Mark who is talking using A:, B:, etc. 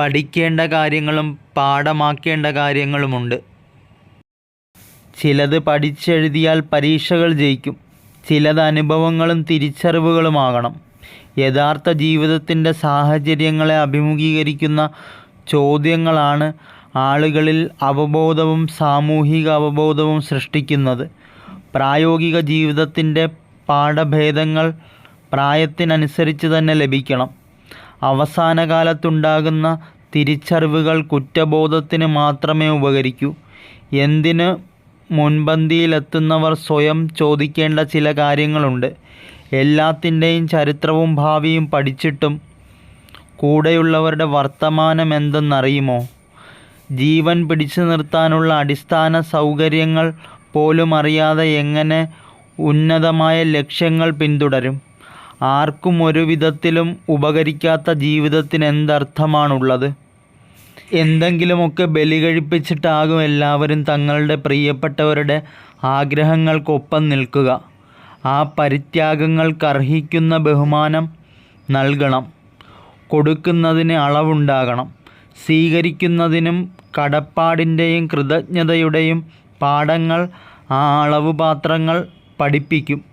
A: പഠിക്കേണ്ട കാര്യങ്ങളും പാഠമാക്കേണ്ട കാര്യങ്ങളുമുണ്ട്. ചിലത് പഠിച്ചെഴുതിയാൽ പരീക്ഷകൾ ജയിക്കും. ചിലത് അനുഭവങ്ങളും തിരിച്ചറിവുകളുമാകണം. യഥാർത്ഥ ജീവിതത്തിന്റെ സാഹചര്യങ്ങളെ അഭിമുഖീകരിക്കുന്ന ചോദ്യങ്ങളാണ് ആളുകളിൽ അവബോധവും സാമൂഹിക അവബോധവും സൃഷ്ടിക്കുന്നത്. പ്രായോഗിക ജീവിതത്തിന്റെ പാഠഭേദങ്ങൾ പ്രായത്തിനനുസരിച്ച് തന്നെ ലഭിക്കണം. അവസാന കാലത്തുണ്ടാകുന്ന തിരിച്ചറിവുകൾ കുറ്റബോധത്തിന് മാത്രമേ ഉപകരിക്കൂ. എന്തിന് മുൻപന്തിയിലെത്തുന്നവർ സ്വയം ചോദിക്കേണ്ട ചില കാര്യങ്ങളുണ്ട്. എല്ലാത്തിന്റെയും ചരിത്രവും ഭാവിയും പഠിച്ചിട്ടും കൂടെയുള്ളവരുടെ വർത്തമാനം എന്തെന്നറിയുമോ? ജീവൻ പിടിച്ചു നിർത്താനുള്ള അടിസ്ഥാന സൗകര്യങ്ങൾ പോലും അറിയാതെ എങ്ങനെ ഉന്നതമായ ലക്ഷ്യങ്ങൾ പിന്തുടരും? ആർക്കും ഒരു വിധത്തിലും ഉപകരിക്കാത്ത ജീവിതത്തിന് എന്തർത്ഥമാണുള്ളത് എന്തെങ്കിലുമൊക്കെ ബലി കഴിപ്പിച്ചിട്ടാകും എല്ലാവരും തങ്ങളുടെ പ്രിയപ്പെട്ടവരുടെ ആഗ്രഹങ്ങൾക്കൊപ്പം നിൽക്കുക. ആ പരിത്യാഗങ്ങൾക്കർഹിക്കുന്ന ബഹുമാനം നൽകണം. കൊടുക്കുന്നതിന് അളവുണ്ടാകണം. സ്വീകരിക്കുന്നതിനും കടപ്പാടിന്റെയും കൃതജ്ഞതയുടെയും പാഠങ്ങൾ ആ അളവുപാത്രങ്ങൾ പഠിപ്പിക്കും.